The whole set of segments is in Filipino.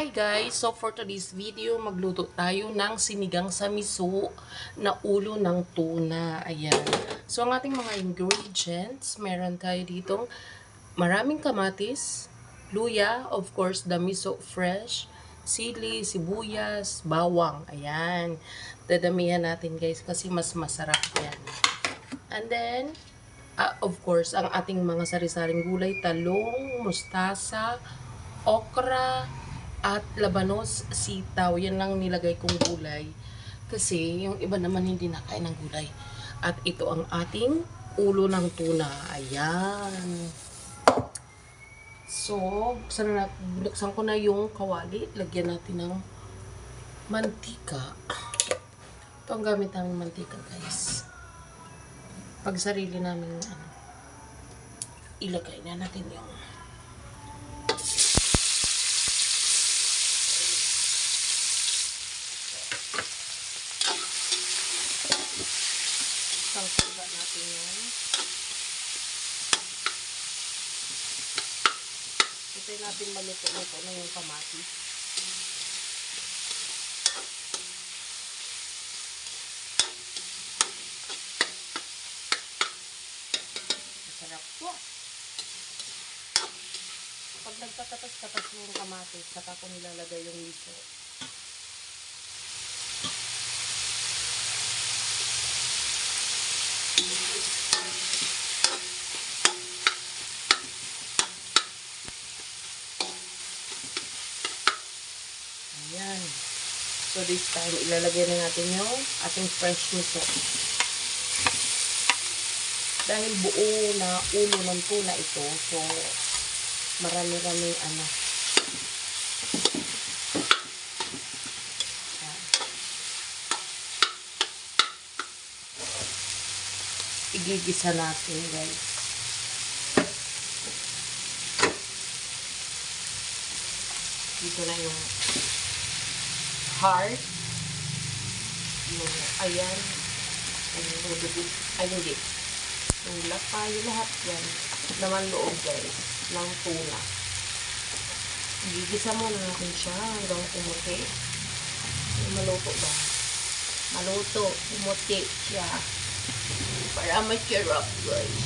Hi guys! So for today's video, magluto tayo ng sinigang sa miso na ulo ng tuna. Ayan. So ang ating mga ingredients, meron tayo ditong maraming kamatis, luya, of course the miso fresh, sili, sibuyas, bawang. Ayan. Dadamihan natin guys kasi mas masarap yan. And then, ah, of course, ang ating mga sari-saring gulay, talong, mustasa, okra, at labanos, sitaw. Yan lang nilagay kong gulay. Kasi yung iba naman hindi nakain ng gulay. At ito ang ating ulo ng tuna. Ayan. So, buksan, na, ko na yung kawali. Lagyan natin ng mantika. Ito ang gamit namin mantika, guys. Pag sarili namin, ano, ilagay na natin yung Sangkuba natin yan. Ito natin maluto-luto na yung kamatis. Masarap po. Pag nagkakatas-katas yung kamatis, saka ko nilalagay yung miso. Ayan. So this time, ilalagay na natin yung ating fresh miso. Dahil buo na ulo ng tuna ito, so marami-rami ano. Igigisa natin guys. Dito na yung heart. Yung ayan. Yung rubid. Ay, hindi. Yung lapa, yung lahat yan. Naman loob guys. Ng tuna. Gigisa mo na natin siya hanggang umuti. Yung maluto ba? Maluto. Umuti siya. Para masarap guys.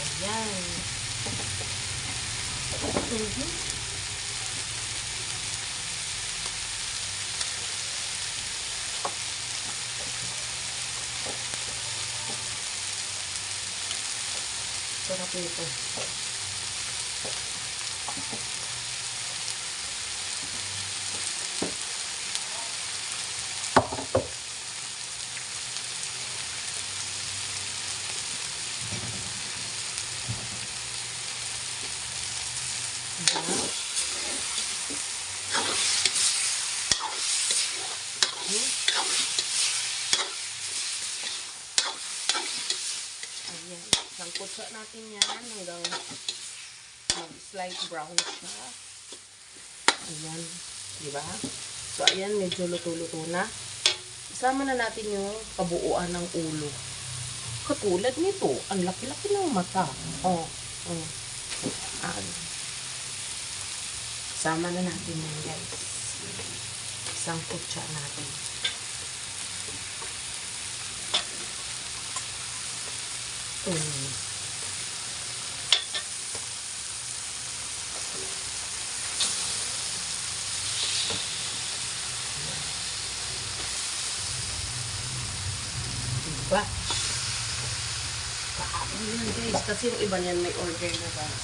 Ayan. Mhm. Sarap nito. Ayan. Sangkutsa natin yan hanggang mag-slight brown siya. Ayan. Diba? So, ayan. Medyo luto-luto na. Isama na natin yung kabuuan ng ulo. Katulad nito. Ang laki-laki ng mata. Oh. Oh. Ayan. Sama na natin yan, guys. Isang kutsa natin. Mm. Diba? Kaabang yan, guys. Kasi yung iba niyan may order na, guys.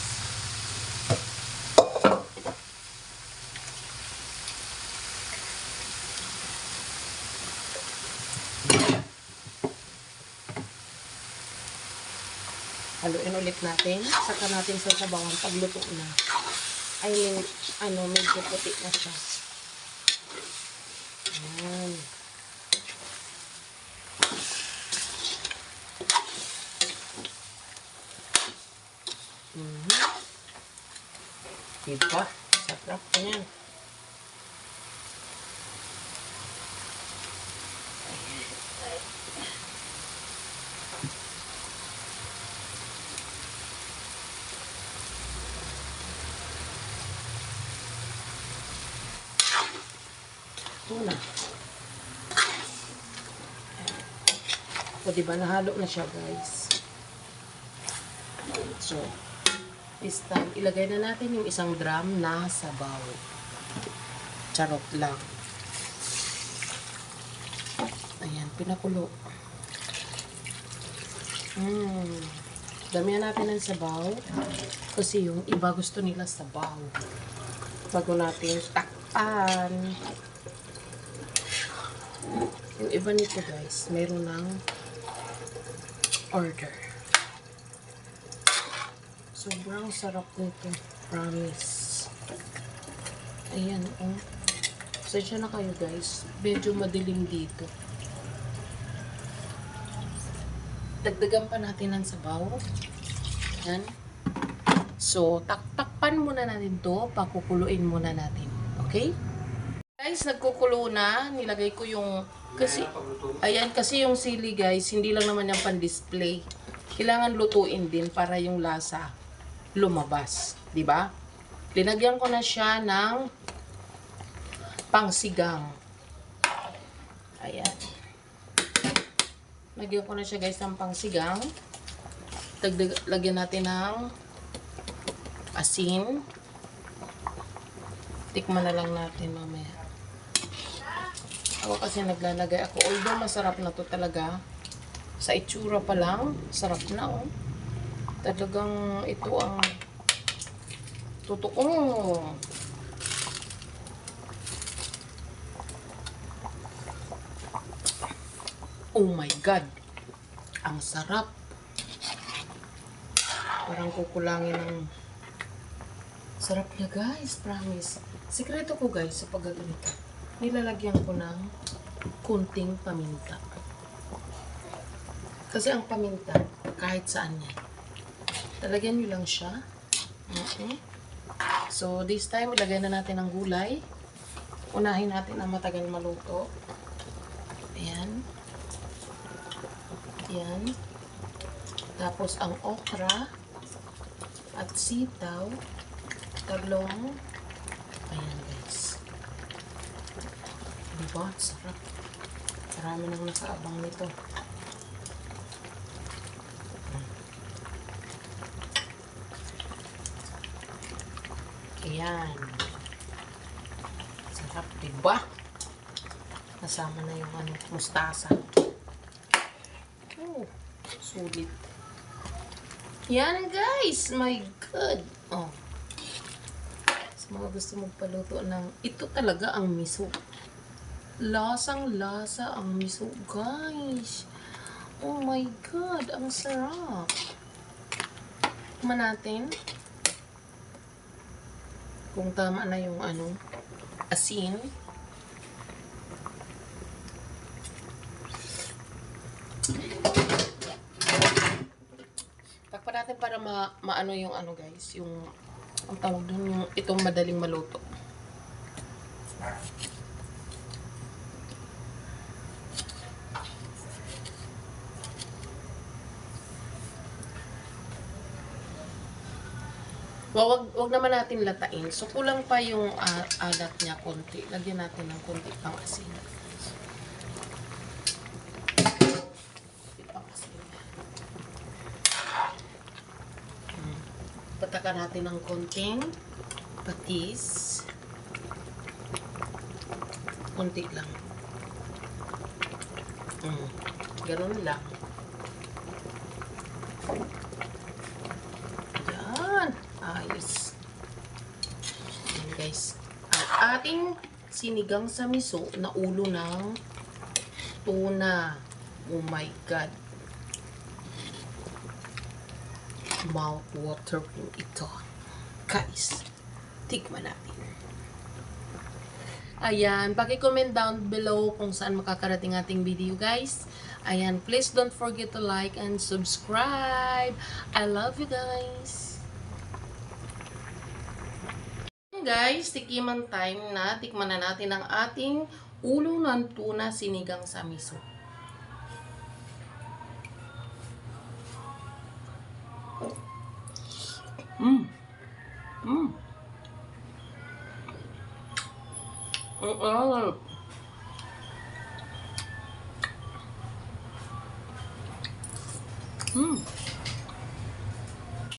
haluin ulit natin. Saka natin sa sabawan pagluto na. I mean, ano, medyo puti na siya. Tipid pa. Sarap pa yan. Tuna. O, diba, nahalo na siya, guys. So, this time, ilagay na natin yung isang drum na sabaw. Charot lang. Ayan, pinakulo. Mm. Damihan natin ng sabaw. Kasi yung iba gusto nila sabaw. Bago natin takpan. Yung iba nito guys, meron ng order. Sobrang sarap nito. Promise. Ayan, oh. Pasensya na kayo guys. Medyo madilim dito. Dagdagan pa natin ng sabaw. Ayan. So, taktakpan muna natin to. Pakukuluin muna natin. Okay? Guys, nagkukulo na. Nilagay ko yung... Kasi, ayan, kasi yung sili guys, hindi lang naman yung pan-display. Kailangan lutuin din para yung lasa lumabas. ba? Linagyan ko na siya ng pangsigang. Ayan. Lagyan ko na siya guys ng pangsigang. Dagdag, lagyan natin ng asin. Tikman na lang natin mamaya. Ako kasi naglalagay ako. Although masarap na to talaga. Sa itsura pa lang, sarap na oh. Talagang ito ang totoo. Oh my God. Ang sarap. Parang kukulangin ng sarap niya guys, promise. Sikreto ko guys sa paggaganito. Nilalagyan ko ng kunting paminta. Kasi ang paminta, kahit saan yan. Talagyan nyo lang siya. Okay. So, this time, ilagay na natin ang gulay. Unahin natin ang matagal maluto. Ayan. Ayan. Tapos, ang okra at sitaw. Taglong. Ayan, guys. Diba? Sarap. Marami nang nakaabang nito. Ayan. Sarap, diba? Nasama na yung ano, mustasa. Oh, sulit. Yan guys, my God. Oh. Sa mga gusto magpaluto ng, ito talaga ang miso. Lasang lasa ang miso, guys. Oh my God, ang sarap. Tikman natin kung tama na yung ano, asin. Takpan natin para ma maano yung ano guys, yung ang tawag dun yung itong madaling maluto. Wag, wag, naman natin latain. So, kulang pa yung ah, alat niya konti. Lagyan natin ng konti pang asin. Konti. Hmm. Natin ng konting patis. Konti lang. Hmm. Ganun lang. Yan. Ayos. Yan guys. Ang ating sinigang sa miso na ulo ng tuna. Oh my God. Mouth watering ito. Guys, tikman natin. Ayan, paki-comment down below kung saan makakarating ating video guys. Ayan, please don't forget to like and subscribe. I love you guys. Guys, tikiman time na. Tikman na natin ang ating ulo ng tuna sinigang sa miso. Mm. Mm. Ang alap.